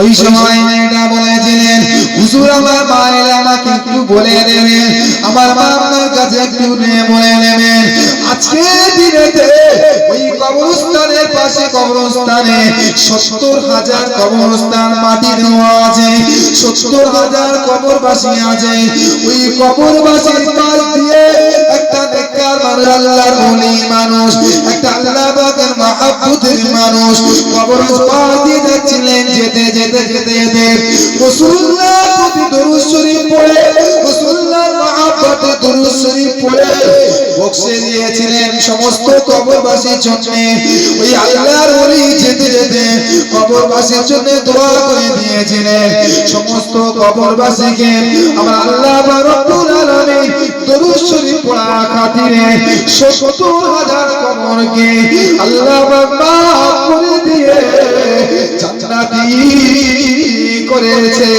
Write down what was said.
ওই সময় মেয়েটা বলেছিলেন, হুজুর, আমার মা আমাকে একটু বলে দেবেন আমার মা আপনার কাছে একটু নিয়ে বলে দেবেন আজকে দিনেতে ওই কবরস্থানের পাশে কবরস্থানে সত্তর হাজার কবরস্থান মাটি দেওয়া আছে। সত্তর হাজার আছে। ওই কবরবাসীর পাশ দিয়ে একটা নেককার মানুষ, আল্লাহর মানুষ, একটা আল্লাহ পাকের মানুষ যাচ্ছিলেন যেতে যেতে যেতে যেতে। প্রতি দরুদ শরীফ পড়ে মহব্বতে দরুদ শরীফ পড়ে। বক্সে দিয়েছিলেন সমস্ত কবরবাসীর জন্য। ওই আল্লাহর ওলি যেতে যেতে কবরবাসীর জন্য দোয়া করে দিয়েছিলেন। সমস্ত কবরবাসীকে আমার আল্লাহ খাতিরে সত্তর হাজার কবরকে আল্লাহ করে দিয়ে জান্নাতি করেছে।